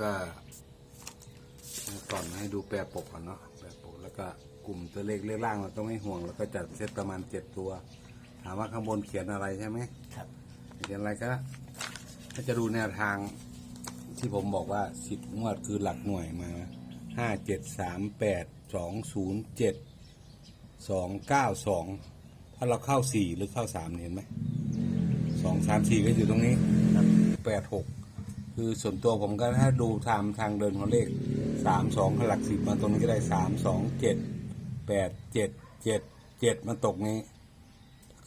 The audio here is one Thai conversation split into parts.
ก็ก่อนให้ดูแปรปกก่อนเนาะแปรปกแล้วก็กลุ่มตัวเลขเลขล่างเราก็ไม่ห่วงเราก็จัดเซตประมาณเจ็ดตัว ถามว่าข้างบนเขียนอะไรใช่ไหมครับเขียนอะไรก็ถ้าจะดูแนวทางที่ผมบอกว่าสิบงวดคือหลักหน่วยมาห้าเจ็ดสามแปดสองศูนย์เจ็ดสองเก้าสองถ้าเราเข้าสี่หรือเข้าสามเห็นไหมสองสามสี่ก็อยู่ตรงนี้ครับแปดหก คือส่วนตัวผมก็ถ้าดูทางทางเดินของเลขสามสองหลักสิบมาตรงนี้ก็ได้สามสองเจ็ดแปดเจ็ดเจ็ดเจ็ดมาตกนี้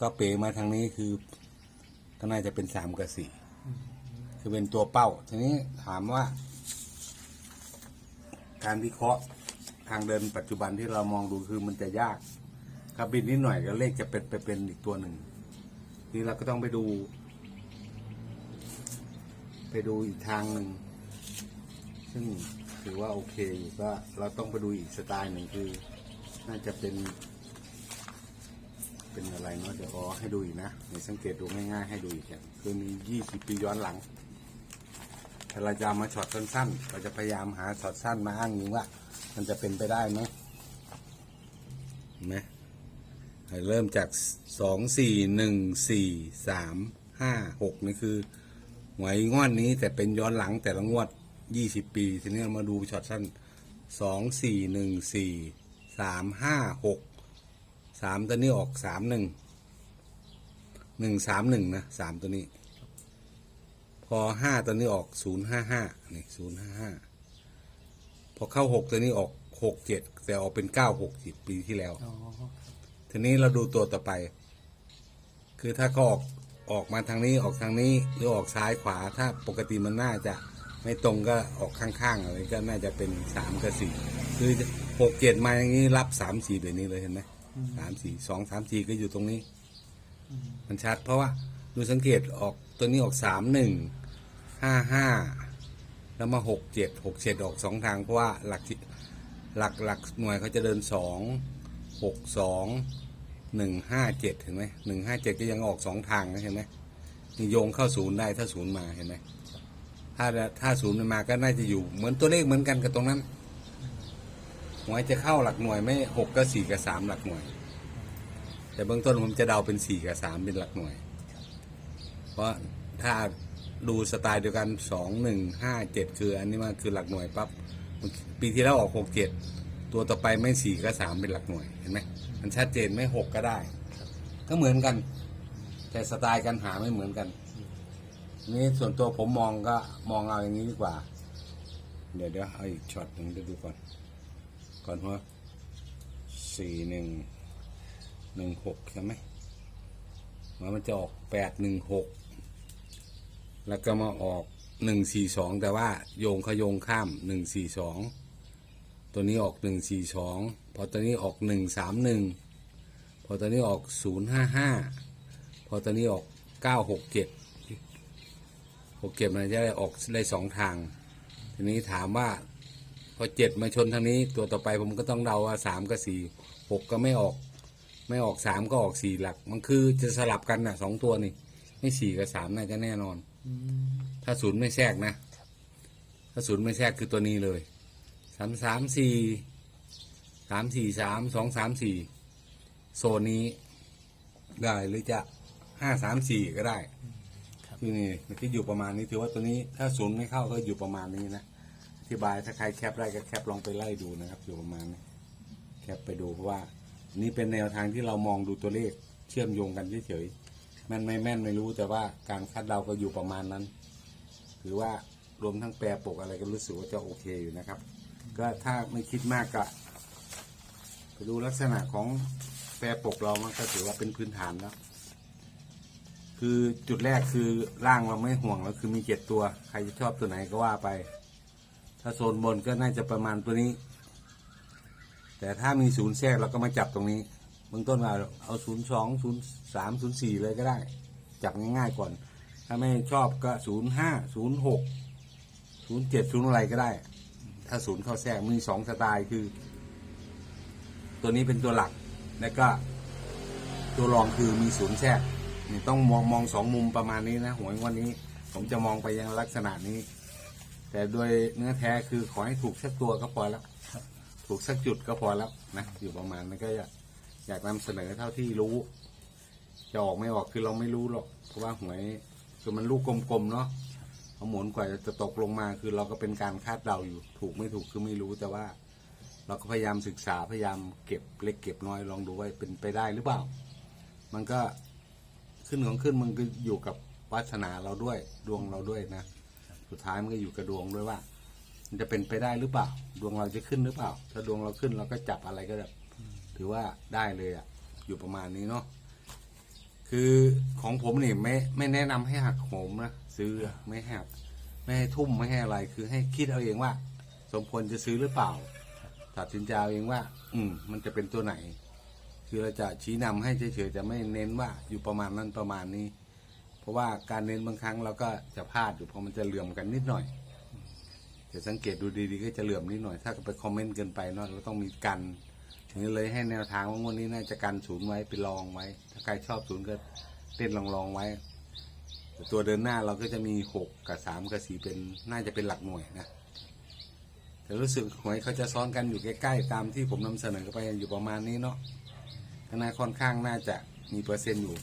ก็เป๋มาทางนี้คือก็น่าจะเป็นสามกับสี่คือเป็นตัวเป้า ทีนี้ถามว่า การวิเคราะห์ทางเดินปัจจุบันที่เรามองดูคือมันจะยากครับบินนิดหน่อยก็เลขจะเป็นไปเป็นอีกตัวหนึ่งนี่เราก็ต้องไปดู ดูอีกทางหนึ่งซึ่งถือว่าโอเคอยู่ก็เราต้องไปดูอีกสไตล์หนึ่งคือ น่าจะเป็น เป็นอะไรเนาะเดี๋ยวขอให้ดูอีกนะในสังเกตดูง่ายๆให้ดูอีกอย่างคือมี 20 ปีย้อนหลังถ้าเราจะมาช็อตสั้นๆเราจะพยายามหาช็อตสั้นมาอ้างอิงว่า มันจะเป็นไปได้ไหมเห็นไหมให้เริ่มจากสองสี่หนึ่งสี่สามห้าหกนี่คือ หวยงวดนี้แต่เป็นย้อนหลังแต่ละงวด20ปี ทีนี้เรามาดูช็อตสั้นสองสี่หนึ่งสี่สามห้าหกสามตัวนี้ออกสามหนึ่งหนึ่งสามหนึ่งนะสามตัวนี้ พอห้าตัวนี้ออกศูนย์ห้าห้านี่ศูนย์ห้าห้าพอเข้าหกตัวนี้ออกหกเจ็ดแต่ออกเป็นเก้าหกสิบปีที่แล้วอ๋อทีนี้เราดูตัวต่อไป คือถ้าเขาออก ออกมาทางนี้ออกทางนี้หรือออกซ้ายขวา ถ้าปกติมันน่าจะไม่ตรงก็ออกข้างๆอะไรก็น่าจะเป็นสามกับสี่คือหกเจ็ดมาอย่างนี้รับสามสี่แบบนี้เลยเห็นไหมสามสี่สองสามสี่ก็อยู่ตรงนี้ มันชัด เพราะว่าดูสังเกตออกตัวนี้ออกสามหนึ่งห้าห้าแล้วมาหกเจ็ดหกเจ็ดออกสองทางเพราะว่าหลักที่หลักหลักหน่วยเขาจะเดินสองหกสอง หนึ่งห้าเจ็ดเห็นไหมหนึ่งห้าเจ็ดก็ยังออกสองทางนะเห็นไหมโยงเข้าศูนย์ได้ถ้าศูนย์มาเห็นไหมถ้าถ้าศูนย์ไม่มาก็น่าจะอยู่ เหมือนตัวเลขเหมือนกันกับตรงนั้นหวยจะเข้าหลักหน่วยไม่หกก็สี่กับสามหลักหน่วย แต่เบื้องต้นผมจะเดาเป็นสี่กับสามเป็นหลักหน่วย เพราะถ้าดูสไตล์เดียวกันสองหนึ่งห้าเจ็ดคือ อันนี้มันคือหลักหน่วยปั๊บปีที่แล้วออกหกเจ็ด ตัวต่อไปไม่สี่ก็สามเป็นหลักหน่วย เห็นไหมมันชัดเจนไม่หกก็ได้ ก็เหมือนกัน แต่สไตล์การหาไม่เหมือนกันนี่ส่วนตัวผมมองก็มองเอาอย่างนี้ดีกว่า เดี๋ยวเดี๋ยวเอาอีกช็อตหนึ่งเดี๋ยวดูก่อน ก่อนว่าสี่หนึ่งหนึ่งหกใช่ไหมว่ามันจะออกแปดหนึ่งหกแล้วก็มาออกหนึ่งสี่สองแต่ว่าโยงขยงข้ามหนึ่งสี่สอง ตัวนี้ออกหนึ่งสี่สองพอตัวนี้ออกหนึ่งสามหนึ่งพอตัวนี้ออกศูนย์ห้าห้าพอตัวนี้ออกเก้าหกเจ็ดหกเจ็ดมันจะได้ออกได้สองทาง ทีนี้ถามว่าพอเจ็ดมาชนทางนี้ตัวต่อไปผมก็ต้องเดาว่าสามกับสี่หกก็ไม่ออก ไม่ออกสามก็ออกสี่หลัก มันคือจะสลับกันนะสองตัวนี่ไม่สี่กับสามน่าจะแน่นอน ถ้าศูนย์ไม่แทรกนะ ถ้าศูนย์ไม่แทรกคือตัวนี้เลย สามสามสี่สามสี่สามสองสามสี่โซนนี้ได้หรือจะห้าสามสี่ก็ได้ครับคือนี่มันก็อยู่ประมาณนี้ถือว่าตัวนี้ถ้าศูนย์ไม่เข้าก็อยู่ประมาณนี้นะอธิบายถ้าใครแคปได้ก็แคปลองไปไล่ดูนะครับ อยู่ประมาณนี้แคปไปดูเพราะว่า นี่เป็นแนวทางที่เรามองดูตัวเลขเชื่อมโยงกันเฉยๆแม่นไม่แม่นไม่รู้แต่ว่าการคาดเดาก็อยู่ประมาณนั้น ถือว่ารวมทั้งแปรปกอะไรก็รู้สึกว่าจะโอเคอยู่นะครับ ก็ถ้าไม่คิดมากก็ไปดูลักษณะของแปรปกเรามันก็ถือว่าเป็นพื้นฐานแล้ว คือจุดแรกคือร่างเราไม่ห่วงแล้วคือมีเจ็ดตัว ใครจะชอบตัวไหนก็ว่าไป ถ้าโซนบนก็น่าจะประมาณตัวนี้ แต่ถ้ามีศูนย์แทรกเราก็มาจับตรงนี้เบื้องต้นว่าเอาศูนย์สองศูนย์สามศูนย์สี่เลยก็ได้ จับง่ายๆก่อน ถ้าไม่ชอบก็ศูนย์ห้าศูนย์หกศูนย์เจ็ดศูนย์อะไรก็ได้ ถ้าศูนย์เข้าแทรกมีสองสไตล์คือ ตัวนี้เป็นตัวหลัก แล้วก็ ตัวรองคือมีศูนย์แทรกนี่ต้องมองมองสองมุมประมาณนี้นะหวยวันนี้ ผมจะมองไปยังลักษณะนี้ แต่โดยเนื้อแท้คือขอให้ถูกสักตัวก็พอแล้วถูกสักจุดก็พอแล้วนะอยู่ประมาณนั้นก็อยากอยากนำเสนอเท่าที่รู้ จะออกไม่ออกคือเราไม่รู้หรอก เพราะว่าหวยคือมันลูกกลมๆเนาะ พอหมุนกว่าจะตกลงมาคือเราก็เป็นการคาดเดาอยู่ ถูกไม่ถูกคือไม่รู้แต่ว่า เราก็พยายามศึกษาพยายามเก็บเล็กเก็บน้อยลองดูว่าเป็นไปได้หรือเปล่า มันก็ขึ้นของขึ้นมันก็อยู่กับวาสนาเราด้วยดวงเราด้วยนะ สุดท้ายมันก็อยู่กับดวงด้วยว่า มันจะเป็นไปได้หรือเปล่า ดวงเราจะขึ้นหรือเปล่า ถ้าดวงเราขึ้นเราก็จับอะไรก็แบบถือว่าได้เลยอะอยู่ประมาณนี้เนาะ คือของผมนี่ไม่ไม่แนะนำให้หักโหมนะซื้อไม่ให้หักไม่ให้ทุ่มไม่ให้อะไร คือให้คิดเอาเองว่า สมควรจะซื้อหรือเปล่าตัดสินใจเอาเองว่า อืม มันจะเป็นตัวไหน คือเราจะชี้นำให้เฉยๆจะไม่เน้นว่าอยู่ประมาณนั้นประมาณนี้ เพราะว่าการเน้นบางครั้งเราก็จะพลาดอยู่เพราะมันจะเหลื่อมกันนิดหน่อยจะสังเกตดูดีๆก็จะเหลื่อมนิดหน่อย ถ้าไปคอมเมนต์เกินไปเนาะเราต้องมีกัน ถึงเลยให้แนวทางว่างวดนี้น่าจะกันศูนย์ไว้ไปลองไว้ ถ้าใครชอบศูนย์ก็เล่นลองๆไว้ ตัวเดินหน้าเราก็จะมีหกกับสามกับสี่เป็นน่าจะเป็นหลักหน่วยนะแต่รู้สึกหวยเขาจะซ้อนกันอยู่ใกล้ๆตามที่ผมนำเสนอไปอยู่ประมาณนี้เนาะข้างน้าค่อนข้างน่าจะมีเปอร์เซ็นต์อยู่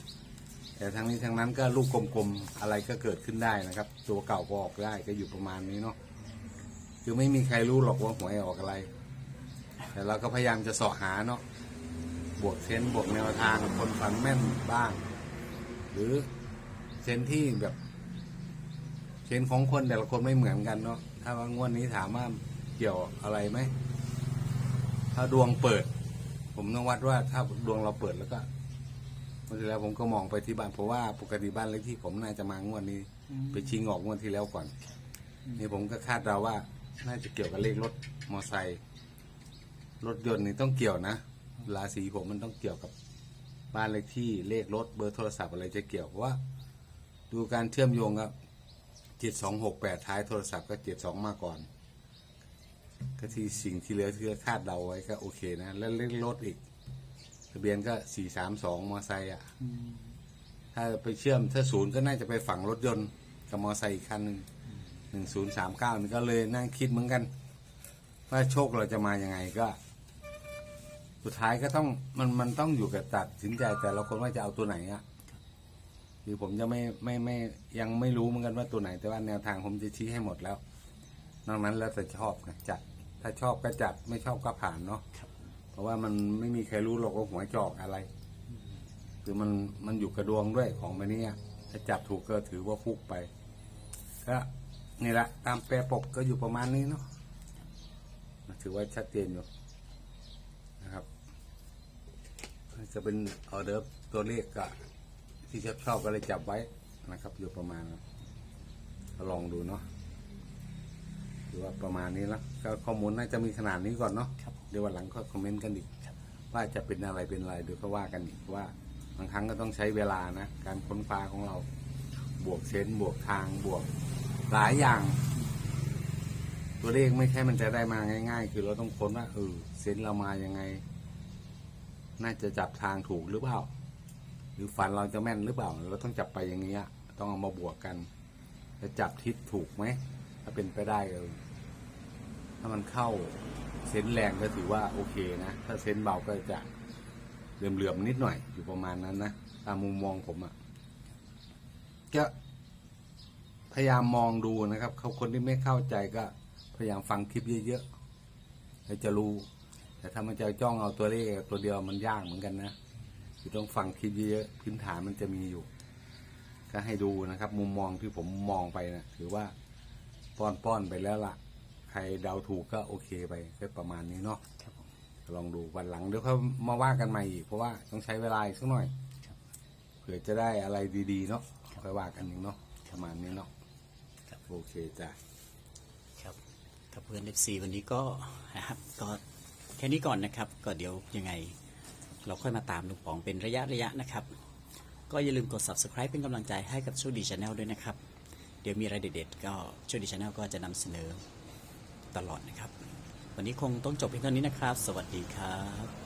แต่ทั้งนี้ทั้งนั้นก็ลูกกลมๆอะไรก็เกิดขึ้นได้นะครับ ตัวเก่าก็ออกได้ก็อยู่ประมาณนี้เนาะคือไม่มีใครรู้หรอกว่าหวยออกอะไร แต่เราก็พยายามจะเสาะหาเนาะบวกเซนส์บวกแนวทางคนฝันแม่นบ้าง หรือเซนส์ที่แบบเซนส์ของคนแต่ละคนไม่เหมือนกันเนาะถ้าว่างวดนี้ถามว่าเกี่ยวอะไรไหมถ้าดวงเปิด ผมต้องวัดว่าถ้าดวงเราเปิดแล้วก็เมื่อที่แล้วผมก็มองไปที่บ้านเพราะว่าปกติบ้านเลขที่ผมน่าจะมางวดนี้ ไปชิงออกงวดที่แล้วก่อนนี่ผมก็คาดเดาว่า น่าจะเกี่ยวกับเลขรถมอไซค์ รถยนต์นี่ต้องเกี่ยวนะราศีผมมันต้องเกี่ยวกับบ้านเลขที่เลขรถเบอร์โทรศัพท์อะไรจะเกี่ยวเพราะว่า ดูการเชื่อมโยงครับเจ็ดสองหกแปดท้ายโทรศัพท์ก็เจ็ดสองมาก่อน ก็ที่สิ่งที่เหลือที่คาดเดาไว้ก็โอเคนะ แล้วเลขรถอีกทะเบียนก็สี่สามสองมอไซค์อะถ้าไปเชื่อมถ้าศูนย์ก็น่าจะไปฝั่งรถยนต์กับมอไซค์อีกคันหนึ่งหนึ่งศูนย์สามเก้านี่ก็เลยนั่งคิดเหมือนกัน ว่าโชคเราจะมายังไงก็ สุดท้ายก็ต้องมันมันต้องอยู่กับตัดสินใจแต่ละคนว่าจะเอาตัวไหนอะคือผมจะไม่ไม่ไม่ยังไม่รู้เหมือนกันว่าตัวไหน แต่ว่าแนวทางผมจะชี้ให้หมดแล้วนอกนั้นแล้วแต่ชอบนะจัด ถ้าชอบก็จัดไม่ชอบก็ผ่านเนาะครับเพราะว่ามันไม่มีใครรู้หรอกว่าหัวจอกอะไร คือมันมันอยู่กระดวงด้วยของมันนี้อะถ้าจับถูกก็ถือว่าฟุกไปก็นี่แหละตามแปรปกก็อยู่ประมาณนี้เนาะถือว่าชัดเจนอยู่นะครับ จะเป็นออเดอร์ฟตัวเลขก็ที่ชอบชอบก็เลยจับไว้นะครับ อยู่ประมาณนั้นก็ลองดูเนาะถือว่าประมาณนี้แล้วก็ข้อมูลน่าจะมีขนาดนี้ก่อนเนาะครับเดี๋ยววันหลังก็คอมเมนต์กันอีกครับว่าจะเป็นอะไรเป็นอะไรเดี๋ยวก็ว่ากันอีกว่าบางครั้งก็ต้องใช้เวลานะการค้นฟ้าของเราบวกเซนส์บวกทางบวกหลายอย่าง ตัวเลขไม่ใช่มันจะได้มาง่าย ๆ คือเราต้องค้นว่าเออเซนส์เรามายังไง น่าจะจับทางถูกหรือเปล่า หรือฝันเราจะแม่นหรือเปล่า เราต้องจับไปอย่างนี้ย ต้องเอามาบวกกัน จะจับทิศถูกไหม ถ้าเป็นไปได้เออถ้ามันเข้าเซนแรงก็ถือว่าโอเคนะ ถ้าเซนเบาก็จะเหลื่อมๆนิดหน่อย อยู่ประมาณนั้นนะ ตามมุมมองผมอะ่ะ ก็พยายามมองดูนะครับ เขาคนที่ไม่เข้าใจก็พยายามฟังคลิปเยอะๆแล้วจะรู้ แต่ถ้ามันจะจ้องเอาตัวเลขตัวเดียวมันยากเหมือนกันนะคือต้องฟังคลิปเยอะๆพื้นฐานมันจะมีอยู่ ก็ให้ดูนะครับ มุมมองที่ผมมองไปนะถือว่าป้อนๆไปแล้วล่ะ ใครเดาถูกก็โอเคไปก็ประมาณนี้เนาะครับผมลองดูวันหลังเดี๋ยวเขามาว่ากันใหม่อีกเพราะว่าต้องใช้เวลาอีกสักหน่อยครับเผื่อจะได้อะไรดีๆเนาะค่อยว่ากันอีกเนาะประมาณนี้เนาะครับโอเคจ้ะครับครับเพื่อนเอฟซีวันนี้ก็นะครับก็แค่นี้ก่อนนะครับ ก็เดี๋ยวยังไง เราค่อยมาตามลุงป๋องเป็นระยะระยะนะครับ ก็อย่าลืมกด subscribe เป็นกำลังใจให้กับโชคดีชาแนลด้วยนะครับ เดี๋ยวมีอะไรเด็ดๆ ก็โชคดีชาแนลก็จะนำเสนอตลอดนะครับ วันนี้คงต้องจบเพียงเท่านี้นะครับ สวัสดีครับ